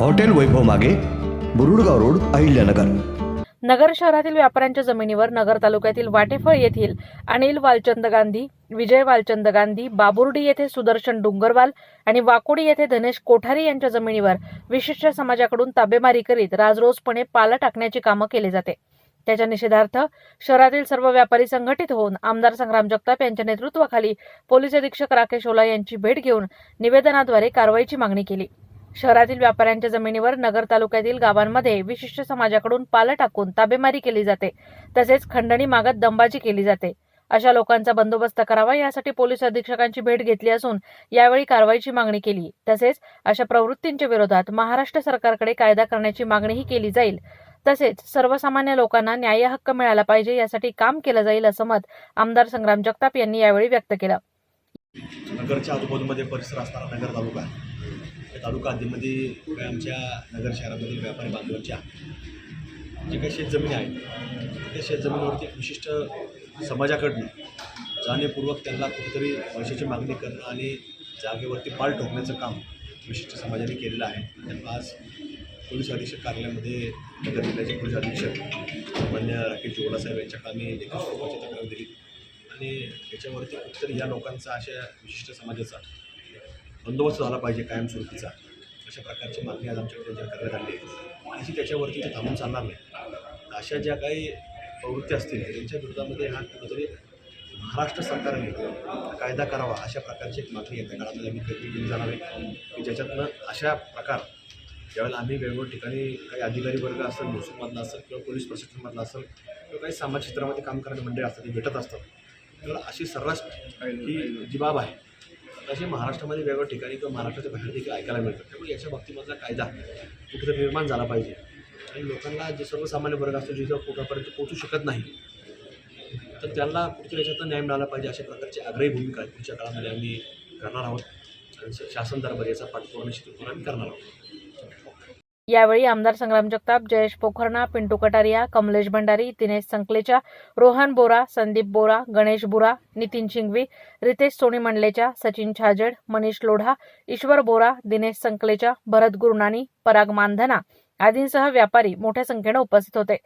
hotel Vaibhav मागे Burudgaon road Ahilyanagar. नगर शहरातील व्यापाऱ्यांच्या जमिनीवर नगर तालुक्यातील वाटेफळ येथील अनिल वालचंद गांधी विजय वालचंद गांधी बाबुर्डी येथे सुदर्शन डुंगरवाल आणि वाकोडी येथे धनेश कोठारी यांच्या जमिनीवर विशिष्ट समाजाकडून ताबेमारी करीत राजरोजपणे पाला टाकण्याची कामं केली जाते. त्याच्या निषेधार्थ शहरातील सर्व व्यापारी संघटित होऊन आमदार संग्राम जगताप यांच्या नेतृत्वाखाली पोलीस अधीक्षक राकेश ओला यांची भेट घेऊन निवेदनाद्वारे कारवाईची मागणी केली. शहरातील व्यापाऱ्यांच्या जमिनीवर नगर तालुक्यातील गावांमध्ये विशिष्ट समाजाकडून पालं टाकून ताबेमारी केली जाते. तसेच खंडणी मागत दंबाजी केली जाते. अशा लोकांचा बंदोबस्त करावा यासाठी पोलीस अधीक्षकांची भेट घेतली असून यावेळी कारवाईची मागणी केली. तसेच अशा प्रवृत्तींच्या विरोधात महाराष्ट्र सरकारकडे कायदा करण्याची मागणीही केली जाईल. तसेच सर्वसामान्य लोकांना न्याय हक्क मिळाला पाहिजे यासाठी काम केलं जाईल असं मत आमदार संग्राम जगताप यांनी यावेळी व्यक्त केलं. नगरच्या आजूबाजूमध्ये परिसर असणारा नगर तालुका आहे. या तालुका आधीमध्ये आमच्या नगर शहरामधील व्यापारी बांधवांच्या जे काही शेतजमिनी आहेत त्या शेतजमिनीवरती एक विशिष्ट समाजाकडनं जाणीवपूर्वक त्यांना कुठेतरी पैशाची मागणी करणं आणि जागेवरती पाल ठोकण्याचं काम विशिष्ट समाजाने केलेलं आहे. त्यांना आज पोलीस अधीक्षक कार्यालयामध्ये नगर जिल्ह्याचे पोलीस अधीक्षक मान्य राकेश जोगलासाहेब यांच्याकडे कामी लेखी स्वरूपाची तक्रार दिली. आणि त्याच्यावरती कुठेतरी या लोकांचा अशा विशिष्ट समाजाचा बंदोबस्त झाला पाहिजे कायमस्वरूपीचा. अशा प्रकारची मागणी आज आमच्याकडे त्यांच्या करण्यात आली आहे. आणि त्याच्यावरती ते थांबून चालणार नाही. अशा ज्या काही प्रवृत्ती असतील त्यांच्या विरोधामध्ये हा कुठेतरी महाराष्ट्र सरकारने कायदा करावा अशा प्रकारची एक मागणी येत्या काळामध्ये आम्ही कधी केली जाणार आहे. की ज्याच्यातनं अशा प्रकार ज्यावेळेला आम्ही वेगवेगळ्या ठिकाणी काही अधिकारी वर्ग असेल महसूलमधला असेल किंवा पोलीस प्रशासनमधला असेल किंवा काही समाज क्षेत्रामध्ये काम करणारे मंडळी असतात ते भेटत असतात त्यामुळे अशी सर्रास ही जी बाब आहे. अशी महाराष्ट्रामध्ये वेगवेगळ्या ठिकाणी किंवा महाराष्ट्राच्या बाहेर देखील ऐकायला मिळतात. त्यामुळे याच्या बाबतीमधला कायदा कुठेतरी निर्माण झाला पाहिजे. आणि लोकांना जे सर्वसामान्य वर्ग असतो जिथं कुठंपर्यंत पोहोचू शकत नाही तर त्यांना कुठेतरी याच्यातनं न्याय मिळाला पाहिजे अशा प्रकारची आग्रही भूमिका पुढच्या काळामध्ये आम्ही करणार आहोत. आणि शासन दरबार याचा पाठपुरावा निश्चितपणे आम्ही करणार आहोत. यावेळी आमदार संग्राम जगताप जयेश पोखरणा पिंटू कटारिया कमलेश भंडारी दिनेश संकलेचा रोहन बोरा संदीप बोरा गणेश बुरा नितीन शिंगवी रितेश सोनी मंडलेचा सचिन छाजेड मनीष लोढा ईश्वर बोरा दिनेश संकलेचा भरत गुरुनानी पराग मानधना आदींसह व्यापारी मोठ्या संख्येनं उपस्थित होते.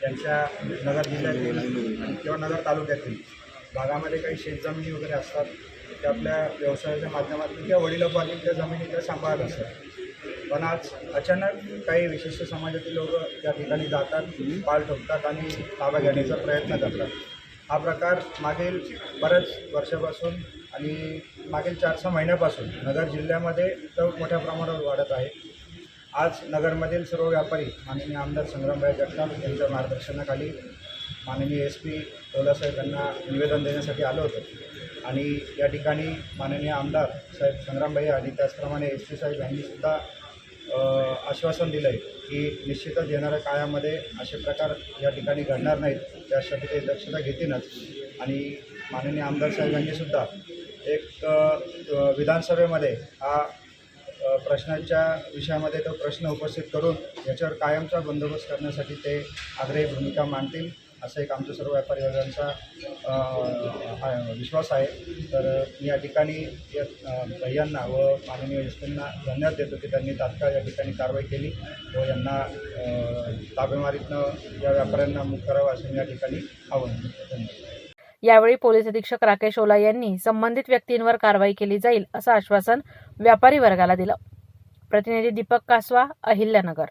त्यांच्या नगर जिल्ह्यातील किंवा नगर तालुक्यातील भागामध्ये काही शेतजमिनी वगैरे असतात ते आपल्या व्यवसायाच्या माध्यमातून त्या वडिलोपार्जित त्या जमिनी त्या सांभाळत असतात. पण आज अचानक काही विशिष्ट समाजातील लोक त्या ठिकाणी जातात पाल ठोकतात आणि ताबा घेण्याचा प्रयत्न करतात. हा प्रकार मागील बऱ्याच वर्षापासून आणि मागील चार सहा महिन्यापासून नगर जिल्ह्यामध्ये तर मोठ्या प्रमाणावर वाढत आहे. आज नगरमधील सर्व व्यापारी माननीय आमदार संग्रामभाई जगताप यांच्या मार्गदर्शनाखाली माननीय एस पी ओलासाहेब यांना निवेदन देण्यासाठी आलो होतो. आणि या ठिकाणी माननीय आमदार साहेब संग्रामभाई आणि त्याचप्रमाणे एस पी साहेब यांनीसुद्धा आश्वासन दिलं आहे की निश्चितच येणाऱ्या काळामध्ये असे प्रकार या ठिकाणी घडणार नाहीत. त्यासाठी ते दक्षता घेतीलच. आणि माननीय आमदार साहेब यांनीसुद्धा एक विधानसभेमध्ये हा प्रश्नांच्या विषयामध्ये तो प्रश्न उपस्थित करून याच्यावर कायमचा बंदोबस्त करण्यासाठी ते आग्रही भूमिका मांडतील. असं एक आमच्या सर्व व्यापारी वर्गांचा विश्वास आहे. तर मी या ठिकाणी या भैयांना व माननीय एसपींना धन्यवाद देतो की त्यांनी तात्काळ या ठिकाणी कारवाई केली व यांना ताबेमारीतनं या व्यापाऱ्यांना मुक्त करावं असं मी या ठिकाणी आवाहन धन्यवाद. यावेळी पोलीस अधीक्षक राकेश ओला यांनी संबंधित व्यक्तींवर कारवाई केली जाईल असं आश्वासन व्यापारी वर्गाला दिलं. प्रतिनिधी दीपक कासवा अहिल्यानगर.